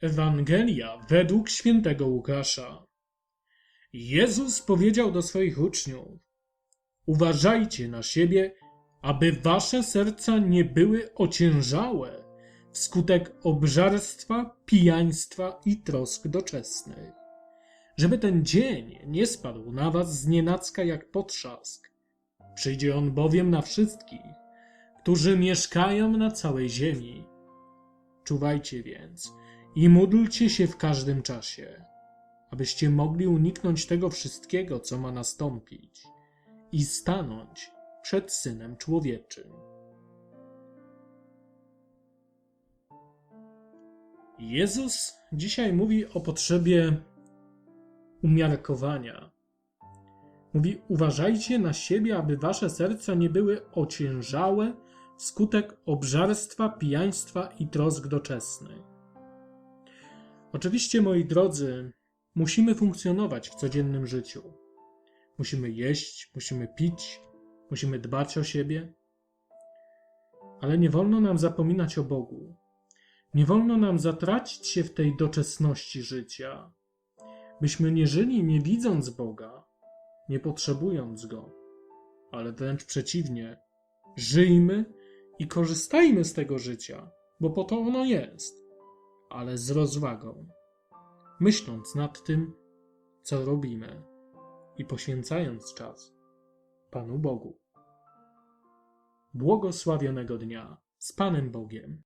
Ewangelia według świętego Łukasza. Jezus powiedział do swoich uczniów: Uważajcie na siebie, aby wasze serca nie były ociężałe wskutek obżarstwa, pijaństwa i trosk doczesnych. Żeby ten dzień nie spadł na was znienacka jak potrzask. Przyjdzie on bowiem na wszystkich, którzy mieszkają na całej ziemi. Czuwajcie więc i módlcie się w każdym czasie, abyście mogli uniknąć tego wszystkiego, co ma nastąpić, i stanąć przed Synem Człowieczym. Jezus dzisiaj mówi o potrzebie umiarkowania. Mówi: Uważajcie na siebie, aby wasze serca nie były ociężałe wskutek obżarstwa, pijaństwa i trosk doczesnych. Oczywiście, moi drodzy, musimy funkcjonować w codziennym życiu. Musimy jeść, musimy pić, musimy dbać o siebie, ale nie wolno nam zapominać o Bogu. Nie wolno nam zatracić się w tej doczesności życia, byśmy nie żyli nie widząc Boga, nie potrzebując Go, ale wręcz przeciwnie, żyjmy i korzystajmy z tego życia, bo po to ono jest, ale z rozwagą, myśląc nad tym, co robimy i poświęcając czas Panu Bogu. Błogosławionego dnia z Panem Bogiem.